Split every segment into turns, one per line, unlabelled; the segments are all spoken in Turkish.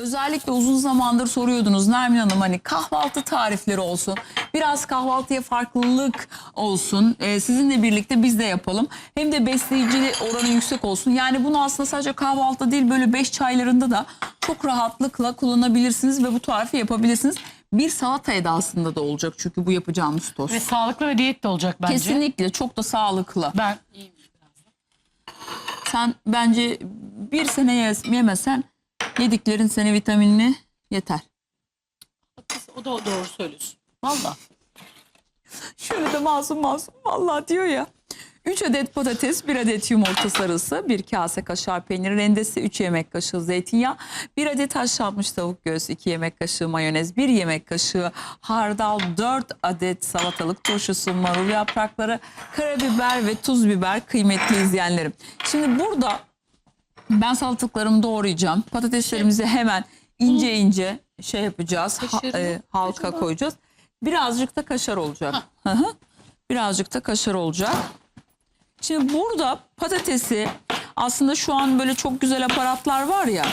Özellikle uzun zamandır soruyordunuz Nermin Hanım hani kahvaltı tarifleri olsun. Biraz kahvaltıya farklılık olsun. Ee, sizinle birlikte biz de yapalım. Hem de besleyici oranı yüksek olsun. Yani bunu aslında sadece kahvaltı değil böyle beş çaylarında da çok rahatlıkla kullanabilirsiniz ve bu tarifi yapabilirsiniz. Bir salata edasında da olacak çünkü bu yapacağımız tost.
Ve sağlıklı ve diyet de olacak bence.
Kesinlikle çok da sağlıklı.
Ben.
Sen bence bir sene yemesen yediklerin sene vitaminini yeter.
O da doğru söylüyorsun. Valla.
Şöyle de masum masum vallahi diyor ya. 3 adet patates, 1 adet yumurta sarısı, 1 kase kaşar peyniri rendesi, 3 yemek kaşığı zeytinyağı, 1 adet haşlanmış tavuk göğsü, 2 yemek kaşığı mayonez, 1 yemek kaşığı hardal, 4 adet salatalık turşusu, marul yaprakları, karabiber ve tuz biber kıymetli izleyenlerim. Şimdi burada ben salatalıklarımı doğrayacağım. Patateslerimizi hemen ince ince şey yapacağız. ha-
Kaşarı
e, halka
acaba?
koyacağız. Birazcık da kaşar olacak. Hı hı. Birazcık da kaşar olacak. Şimdi burada patatesi aslında şu an böyle çok güzel aparatlar var ya.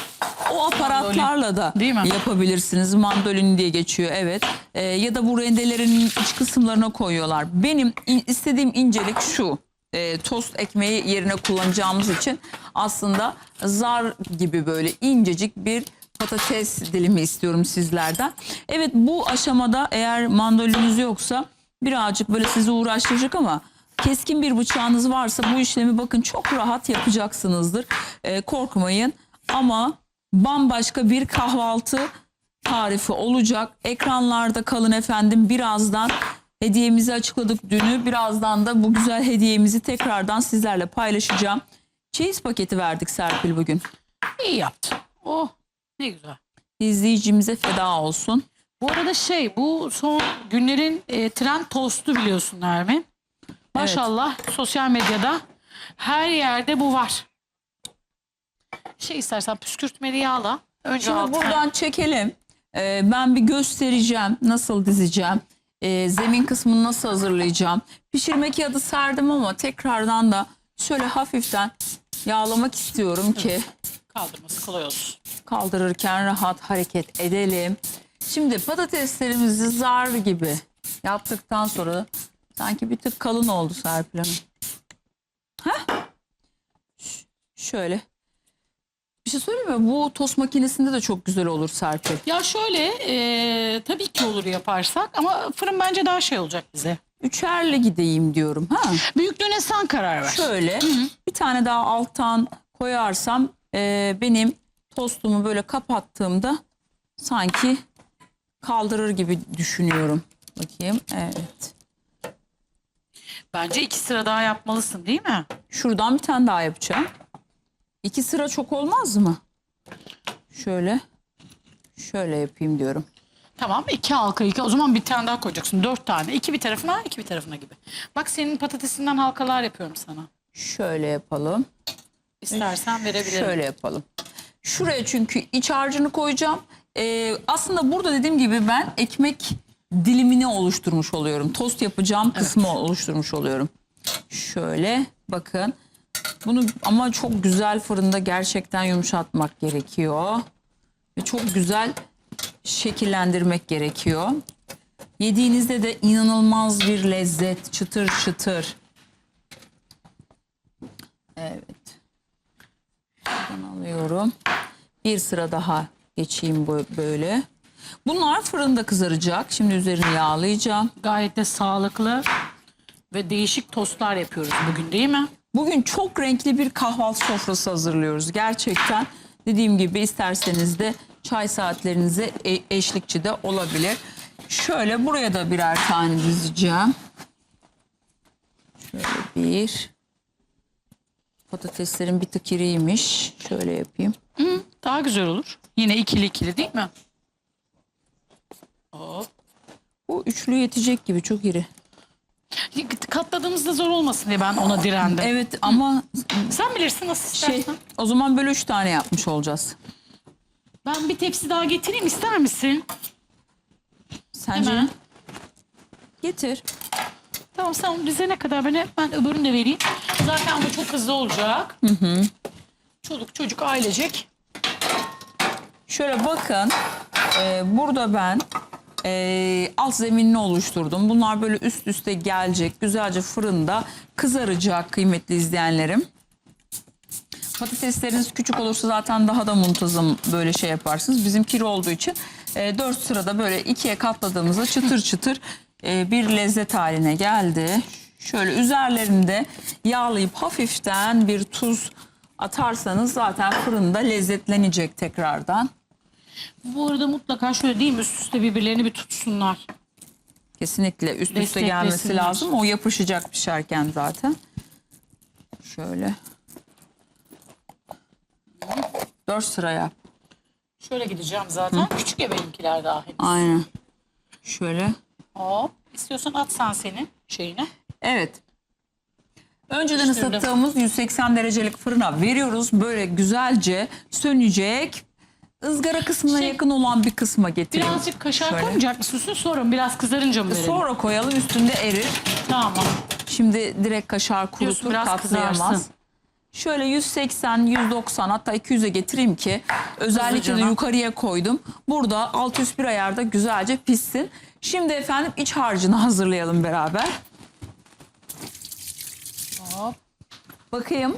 O aparatlarla da
Değil mi?
yapabilirsiniz. Mandolin diye geçiyor evet. Ee, ya da bu rendelerin iç kısımlarına koyuyorlar. Benim in- istediğim incelik şu. Ee, tost ekmeği yerine kullanacağımız için aslında zar gibi böyle incecik bir patates dilimi istiyorum sizlerden. Evet bu aşamada eğer mandoliniz yoksa birazcık böyle sizi uğraştıracak ama keskin bir bıçağınız varsa bu işlemi bakın çok rahat yapacaksınızdır. Ee, korkmayın ama bambaşka bir kahvaltı tarifi olacak. Ekranlarda kalın efendim birazdan hediyemizi açıkladık dünü. Birazdan da bu güzel hediyemizi tekrardan sizlerle paylaşacağım. Çeyiz paketi verdik Serpil bugün.
İyi yaptın. Oh ne güzel.
İzleyicimize feda olsun.
Bu arada şey bu son günlerin e, trend tostu biliyorsun Nermin. Maşallah sosyal medyada her yerde bu var. Şey istersen püskürtmeli yağla. Önce
Şimdi
altına-
buradan çekelim. Ee, ben bir göstereceğim nasıl dizeceğim. Ee, zemin kısmını nasıl hazırlayacağım. Pişirme kağıdı serdim ama tekrardan da şöyle hafiften yağlamak istiyorum ki
kaldırması kolay olsun.
kaldırırken rahat hareket edelim. Şimdi patateslerimizi zar gibi yaptıktan sonra sanki bir tık kalın oldu Serpil Hanım. Heh. Ş- Şöyle. Bir şey söyleyeyim mi? Bu tost makinesinde de çok güzel olur Serpil.
Ya şöyle e, tabii ki olur yaparsak ama fırın bence daha şey olacak bize.
Üçerle gideyim diyorum. Ha?
Büyüklüğüne sen karar ver.
Şöyle bir tane daha alttan koyarsam e, benim tostumu böyle kapattığımda sanki kaldırır gibi düşünüyorum. Bakayım evet.
Bence iki sıra daha yapmalısın değil mi?
Şuradan bir tane daha yapacağım. İki sıra çok olmaz mı? Şöyle şöyle yapayım diyorum.
Tamam iki halka iki. O zaman bir tane daha koyacaksın. Dört tane. İki bir tarafına iki bir tarafına gibi. Bak senin patatesinden halkalar yapıyorum sana.
Şöyle yapalım.
İstersen verebilirim.
Şöyle yapalım. Şuraya çünkü iç harcını koyacağım. Ee, aslında burada dediğim gibi ben ekmek dilimini oluşturmuş oluyorum. Tost yapacağım kısmı oluşturmuş oluyorum. Şöyle bakın. Bunu ama çok güzel fırında gerçekten yumuşatmak gerekiyor. Ve çok güzel şekillendirmek gerekiyor. Yediğinizde de inanılmaz bir lezzet, çıtır çıtır. Evet. Şuradan alıyorum. Bir sıra daha geçeyim böyle. Bunlar fırında kızaracak. Şimdi üzerini yağlayacağım.
Gayet de sağlıklı ve değişik tostlar yapıyoruz bugün değil mi?
Bugün çok renkli bir kahvaltı sofrası hazırlıyoruz. Gerçekten dediğim gibi isterseniz de çay saatlerinize eşlikçi de olabilir. Şöyle buraya da birer tane dizeceğim. Şöyle bir. Patateslerin bir tık iriymiş. Şöyle yapayım.
Hı, daha güzel olur. Yine ikili ikili değil mi? Hop.
Bu üçlü yetecek gibi çok iri.
Katladığımızda zor olmasın diye ben ona direndim.
Evet ama
Sen bilirsin nasıl
şey
istersen.
o zaman böyle üç tane yapmış olacağız.
Ben bir tepsi daha getireyim ister misin?
Sence?
Hemen.
Getir.
Tamam sen onu dizene kadar ben, ben öbürünü de vereyim. Zaten bu çok hızlı olacak. Çoluk çocuk ailecek.
Şöyle bakın e, burada ben e, alt zeminini oluşturdum. Bunlar böyle üst üste gelecek. Güzelce fırında kızaracak kıymetli izleyenlerim. Patatesleriniz küçük olursa zaten daha da muntazam böyle şey yaparsınız. Bizim kiri olduğu için e, 4 sırada böyle ikiye katladığımızda çıtır çıtır e, bir lezzet haline geldi. Şöyle üzerlerinde yağlayıp hafiften bir tuz atarsanız zaten fırında lezzetlenecek tekrardan.
Bu arada mutlaka şöyle değil mi üst üste birbirlerini bir tutsunlar.
Kesinlikle üst üste
Desteklesinler.
gelmesi lazım. O yapışacak pişerken zaten. Şöyle. 4 sıra yap.
Şöyle gideceğim zaten. Küçük ya benimkiler dahil.
Aynen. Şöyle.
Hop. İstiyorsan at sen senin şeyine.
Evet. Önceden
Piştirdim.
ısıttığımız 180 derecelik fırına veriyoruz. Böyle güzelce sönecek. Izgara kısmına
Şey-
yakın olan bir kısma getirin.
Birazcık kaşar
Şöyle.
koymayacak mısın? Sonra biraz kızarınca mı verelim?
Sonra koyalım üstünde erir.
Tamam.
Şimdi direkt kaşar kurutur
biraz
katlayamaz.
kızarsın.
Şöyle 180, 190 hatta 200'e getireyim ki özellikle de yukarıya koydum. Burada alt üst bir ayarda güzelce pişsin. Şimdi efendim iç harcını hazırlayalım beraber.
Hop.
Bakayım.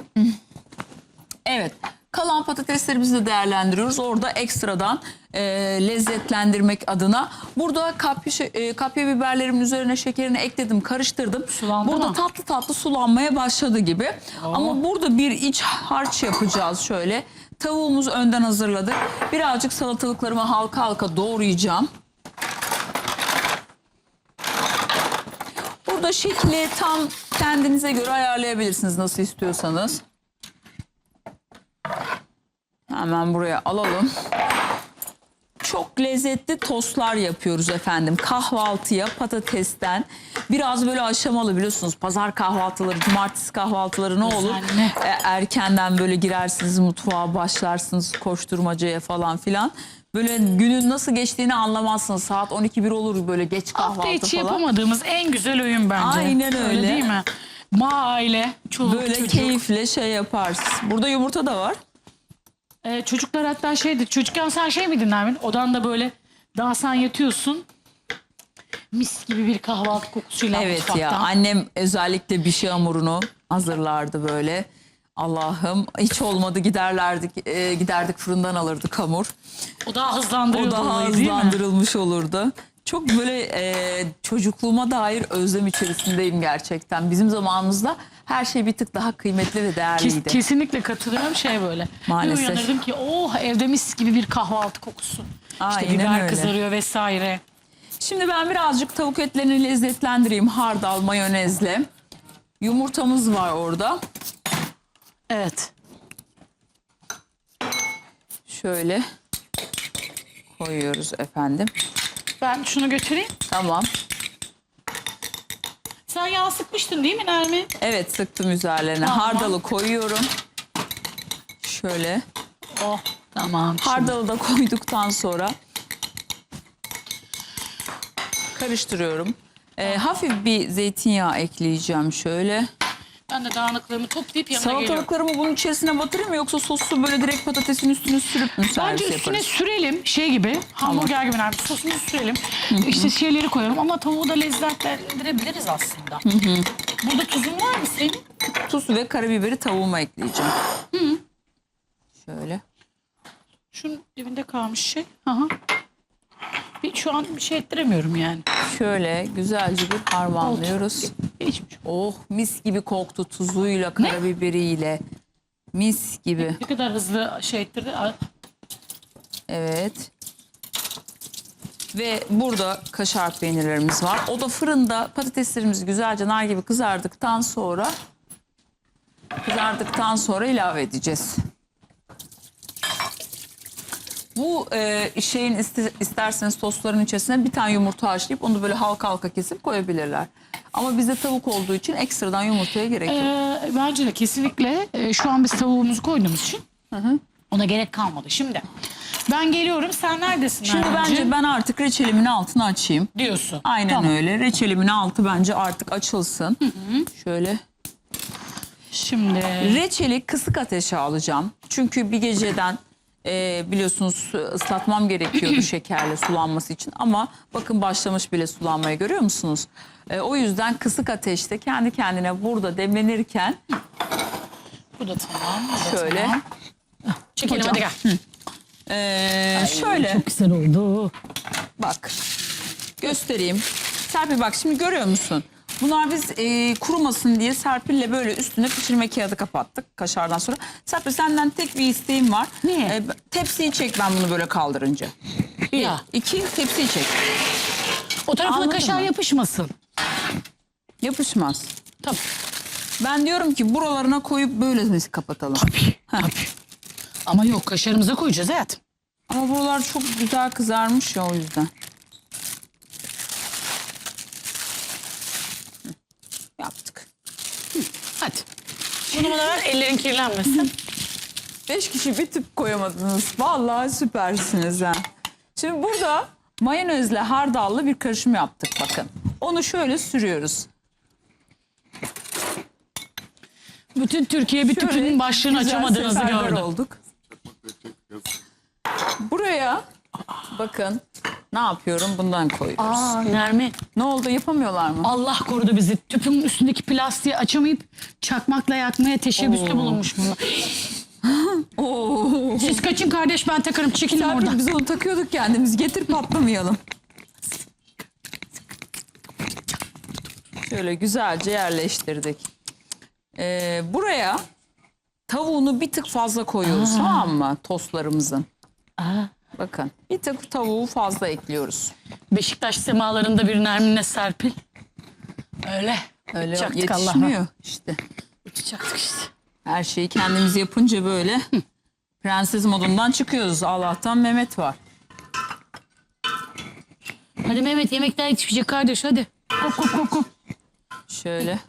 Evet. Kalan patateslerimizi de değerlendiriyoruz. Orada ekstradan e, lezzetlendirmek adına. Burada kapya, e, kapya biberlerimin üzerine şekerini ekledim, karıştırdım.
Sulandı
burada
mı?
tatlı tatlı sulanmaya başladı gibi. Ama burada bir iç harç yapacağız şöyle. Tavuğumuzu önden hazırladık. Birazcık salatalıklarımı halka halka doğrayacağım. Burada şekli tam kendinize göre ayarlayabilirsiniz nasıl istiyorsanız. Hemen buraya alalım. Çok lezzetli tostlar yapıyoruz efendim. Kahvaltıya patatesten biraz böyle aşamalı biliyorsunuz. Pazar kahvaltıları, cumartesi kahvaltıları ne olur?
Düzenli.
E, erkenden böyle girersiniz mutfağa başlarsınız koşturmacaya falan filan. Böyle günün nasıl geçtiğini anlamazsınız. Saat 12-1 olur böyle geç kahvaltı
Hafta içi
falan.
yapamadığımız en güzel oyun bence.
Aynen öyle.
Değil mi? Ma aile, çoluk
Böyle
çocuk.
keyifle şey yaparsınız. Burada yumurta da var.
Ee, çocuklar hatta şeydi. Çocukken sen şey miydin Nermin? Odanda böyle daha sen yatıyorsun. Mis gibi bir kahvaltı kokusuyla
Evet
mutfaktan.
ya annem özellikle bir şey hamurunu hazırlardı böyle. Allah'ım hiç olmadı giderlerdik e, giderdik fırından alırdık hamur.
O daha
O
hızlandırıyordu
daha hızlandırılmış olurdu. Çok böyle e, çocukluğuma dair özlem içerisindeyim gerçekten. Bizim zamanımızda her şey bir tık daha kıymetli ve
Kes-
değerliydi.
kesinlikle katılıyorum şey böyle.
Maalesef.
Bir uyanırdım ki oh evde mis gibi bir kahvaltı kokusu.
Aynen
işte biber
öyle.
kızarıyor vesaire.
Şimdi ben birazcık tavuk etlerini lezzetlendireyim hardal mayonezle. Yumurtamız var orada.
Evet.
Şöyle koyuyoruz efendim.
Ben şunu götüreyim.
Tamam.
Sen yağ sıkmıştın değil mi Nermin?
Evet sıktım üzerlerine.
Tamam.
Hardalı koyuyorum. Şöyle.
Oh tamam.
Hardalı da koyduktan sonra karıştırıyorum. Ee, hafif bir zeytinyağı ekleyeceğim şöyle.
Ben de dağınıklığımı toplayıp yanına geliyorum.
Salatalıklarımı bunun içerisine batırayım mı yoksa sosu böyle direkt patatesin üstüne sürüp mü servis
Bence üstüne
yaparız?
sürelim şey gibi hamburger gibi Nermin sosunu sürelim. İşte şeyleri koyalım ama tavuğu da lezzetlendirebiliriz aslında. Burada tuzun var mı senin?
Tuz ve karabiberi tavuğuma ekleyeceğim. Şöyle.
Şunun dibinde kalmış şey. Aha. Bir, şu an bir şey ettiremiyorum yani.
Şöyle güzelce bir harmanlıyoruz.
Hiçbir şey.
Oh mis gibi koktu tuzuyla karabiberiyle. Mis gibi.
Ne kadar hızlı şey ettirdi.
Evet. Ve burada kaşar peynirlerimiz var. O da fırında patateslerimiz güzelce nar gibi kızardıktan sonra kızardıktan sonra ilave edeceğiz. Bu e, şeyin iste- isterseniz tostların içerisine bir tane yumurta haşlayıp onu böyle halka halka kesip koyabilirler. Ama bizde tavuk olduğu için ekstradan yumurtaya gerek yok.
Ee, bence de kesinlikle e, şu an biz tavuğumuzu koyduğumuz için ona gerek kalmadı. Şimdi ben geliyorum. Sen neredesin
Şimdi
Nermin'ciğim?
bence ben artık reçelimin altını açayım.
diyorsun.
Aynen
Tamam.
öyle. Reçelimin altı bence artık açılsın. Şöyle.
Şimdi
Reçeli kısık ateşe alacağım. Çünkü bir geceden e, biliyorsunuz su- ıslatmam gerekiyordu şekerle sulanması için. Ama bakın başlamış bile sulanmaya görüyor musunuz? E, o yüzden kısık ateşte kendi kendine burada demlenirken
Bu da tamam. bu da
şöyle
tamam. Çekelim hadi gel.
e, şöyle
Çok güzel oldu.
Bak göstereyim. Serpil bak şimdi görüyor musun? Bunlar biz e, kurumasın diye Serpil'le böyle üstüne pişirme kağıdı kapattık kaşardan sonra. Serpil senden tek bir isteğim var.
Ne?
E, tepsiyi çek ben bunu böyle kaldırınca. Bir,
Ya.
iki tepsiyi çek.
O tarafına
Anladın
kaşar
mı?
yapışmasın.
Yapışmaz.
Tabii.
Ben diyorum ki buralarına koyup böyle kapatalım?
Tabii. Tabii. Ama yok kaşarımıza koyacağız hayatım.
Ama buralar çok güzel kızarmış ya o yüzden. Hı, Yaptık.
Hadi. Bana ver ellerin kirlenmesin.
Beş kişi bir tüp koyamadınız. Vallahi süpersiniz ha. Şimdi burada mayonezle hardallı bir karışım yaptık bakın. Onu şöyle sürüyoruz.
Bütün Türkiye bir
Şöyle
tüpünün başlığını
güzel
açamadığınızı
seferber
gördüm.
olduk. Buraya bakın ne yapıyorum bundan koyuyoruz.
Aa Nermin
Ne oldu yapamıyorlar mı?
Allah korudu bizi. Tüpün üstündeki plastiği açamayıp çakmakla yakmaya teşebbüste bulunmuş bunlar.
Oo.
Siz kaçın kardeş ben takarım çekilin
Serpil,
oradan.
biz onu takıyorduk kendimiz. Getir patlamayalım. Şöyle güzelce yerleştirdik. Ee, buraya tavuğunu bir tık fazla koyuyoruz tamam mı? Tostlarımızın.
Aa,
Bakın bir tık tavuğu fazla ekliyoruz.
Beşiktaş semalarında bir Nermin'le Serpil. Öyle.
Öyle
Uçacaktık
yetişmiyor işte.
Uçacaktık işte.
Her şeyi kendimiz yapınca böyle prenses modundan çıkıyoruz. Allah'tan Mehmet var.
Hadi Mehmet yemekler yetişecek kardeş hadi. Kop kop kop kop.
Şöyle.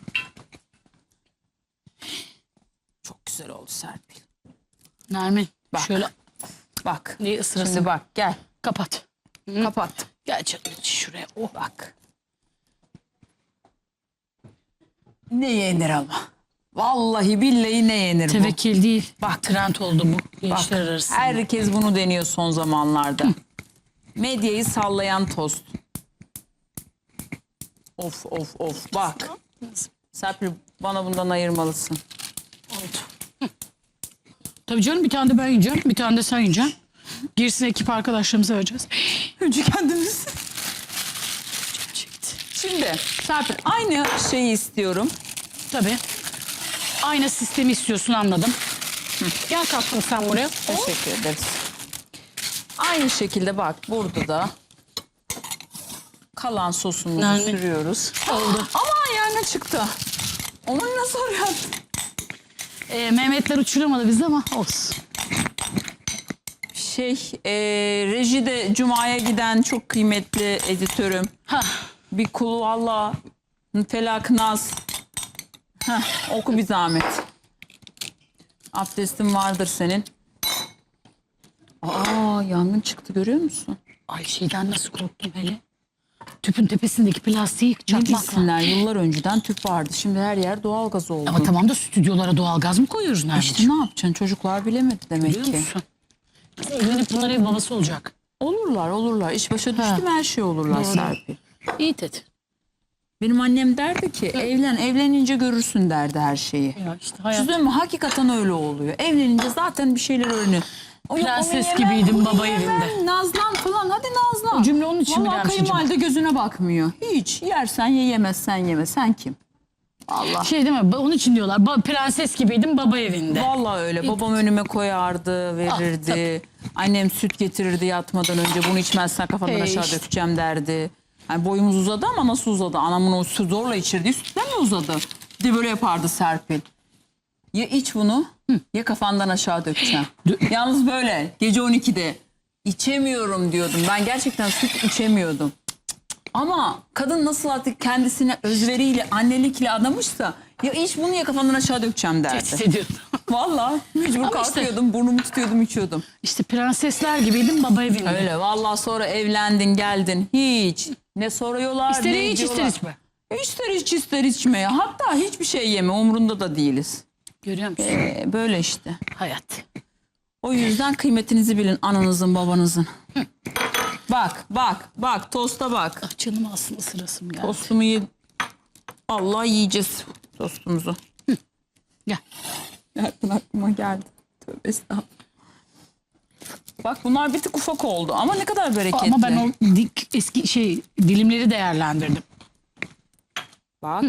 Çok güzel oldu Serpil.
Nermin
Bak.
şöyle
Bak.
ısırasın.
Şimdi bak gel.
Kapat.
Kapat.
Gel canım şuraya. Oh.
Bak. Ne yenir ama. Vallahi billahi ne yenir bu.
Tevekkil değil.
Bak.
Trend oldu bu
Bak,
gençler arasında.
herkes bunu deniyor son zamanlarda. Medyayı sallayan tost. Of of of bak. Serpil bana bundan ayırmalısın.
Oldu. Tabii canım bir tane de ben yiyeceğim. Bir tane de sen yiyeceksin. Girsin ekip arkadaşlarımıza vereceğiz.
Önce kendimiz. Şimdi Serpil aynı şeyi istiyorum.
Tabii. Aynı sistemi istiyorsun anladım. Gel tatlım sen buraya.
Teşekkür ederiz. Aynı şekilde bak burada da kalan sosumuzu
Yani-
sürüyoruz.
Oldu.
Aman yangın çıktı. Onu nasıl oraya
Ee, Mehmetler uçuramadı bizi ama olsun.
Şey, e, rejide Cuma'ya giden çok kıymetli editörüm.
Ha.
Bir kulu valla felak naz. Heh, oku bir zahmet. Abdestin vardır senin. Aa yangın çıktı görüyor musun?
Ay şeyden nasıl korktum hele. Tüpün tepesindeki plastiği
Ne bilsinler yıllar önceden tüp vardı. Şimdi her yer doğalgaz oldu.
Ama tamam da stüdyolara doğalgaz mı koyuyoruz
İşte
Nermin'ciğim?
ne yapacaksın? Çocuklar bilemedi demek
Biliyor
ki.
musun? Evlenip bunlar ev babası olacak.
Olurlar olurlar. İş başa düştü mü her şey olurlar. Serpil.
İyi dedi.
Benim annem derdi ki evlen evlenince görürsün derdi her şeyi.
Ya işte hayat.
Çözüm mü? Hakikaten öyle oluyor. Evlenince zaten bir şeyler öğreniyor.
Prenses gibiydim baba evinde.
Nazlan falan hadi nazlan.
O cümle onun için mi
Vallahi
gelmiş acaba?
kayınvalide gözüne bakmıyor. Hiç yersen ye yemezsen yeme. Sen kim? Allah.
Şey değil mi? Onun için diyorlar. Ba- prenses gibiydim baba evinde.
Vallahi öyle. Babam önüme koyardı, verirdi. Annem süt getirirdi yatmadan önce. Bunu içmezsen kafandan
Hey
aşağı
işte.
dökeceğim derdi. Yani boyumuz uzadı ama nasıl uzadı? Anamın o süt zorla içirdiği sütten mi uzadı? Bir de böyle yapardı Serpil. Ya iç bunu ya kafandan aşağı dökeceğim. Yalnız böyle gece 12'de içemiyorum diyordum. Ben gerçekten süt içemiyordum. Ama kadın nasıl artık kendisine özveriyle, annelikle adamışsa ya iç bunu ya kafandan aşağı dökeceğim derdi.
Tehdit ediyordu.
Vallahi mecbur
Ama işte-
kalkıyordum, burnumu tutuyordum, içiyordum.
işte prensesler gibiydim baba evinde.
Öyle vallahi sonra evlendin, geldin. Hiç ne soruyorlar,
İster
ne
iç ister içme.
İster iç, ister içme. Hatta hiçbir şey yeme, umrunda da değiliz.
Görüyor musun?
Ee, böyle işte.
Hayat.
O yüzden kıymetinizi bilin ananızın babanızın. bak bak bak tosta bak.
Ah, Canım aslında sırasım geldi.
Tostumu ye... Allah yiyeceğiz tostumuzu.
Gel.
Nereden aklıma geldi. Tövbe estağfurullah. Bak bunlar bir tık ufak oldu ama ne kadar bereketli.
Ama ben o dik eski şey dilimleri değerlendirdim.
Bak.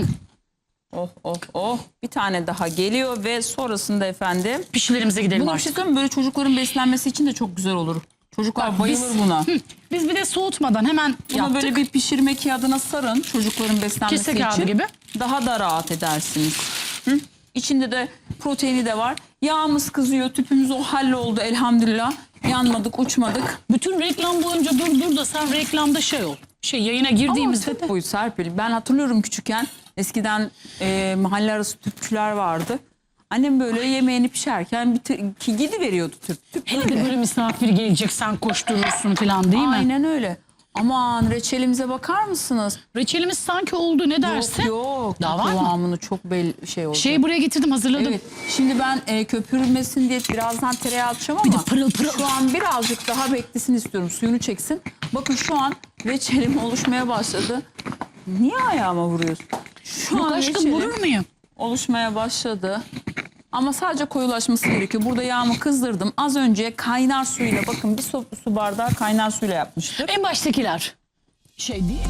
Oh oh oh. Bir tane daha geliyor ve sonrasında efendim.
Pişilerimize gidelim
Bunu bir şey
artık.
söyleyeyim mi? Böyle çocukların beslenmesi için de çok güzel olur. Çocuklar
Bak,
bayılır
biz-
buna.
Biz bir de soğutmadan hemen
Bunu
yaptık.
böyle bir pişirme kağıdına sarın çocukların beslenmesi
Kese kağıdı
için.
gibi.
Daha da rahat edersiniz. Hı? İçinde de proteini de var. Yağımız kızıyor, tüpümüz o halloldu elhamdülillah. Yanmadık, uçmadık.
Bütün reklam boyunca dur dur da sen reklamda şey ol. Şey yayına
Ama
girdiğimizde
tüp
de
boyu Serpil. Ben hatırlıyorum küçükken eskiden e, mahalle arası tüpçüler vardı. Annem böyle yemeğini pişerken bir tü- ki gidi veriyordu tüp. tüp
hele de böyle misafir gelecek sen koşturursun falan değil mi?
Aynen öyle. Aman reçelimize bakar mısınız?
Reçelimiz sanki oldu ne dersin?
Yok yok.
Daha var mı?
Kıvamını çok belli şey oldu.
Şey buraya getirdim hazırladım.
Evet. Şimdi ben e, köpürmesin diye birazdan tereyağı atacağım ama
de pırıl pırıl.
şu an birazcık daha beklesin istiyorum. Suyunu çeksin. Bakın şu an reçelim oluşmaya başladı. Niye ayağıma vuruyorsun? Şu
Yok
an
aşkım vurur muyum?
oluşmaya başladı. Ama sadece koyulaşması gerekiyor. Burada yağımı kızdırdım. Az önce kaynar suyla bakın bir su, su bardağı kaynar suyla yapmıştım.
En baştakiler. Şey değil.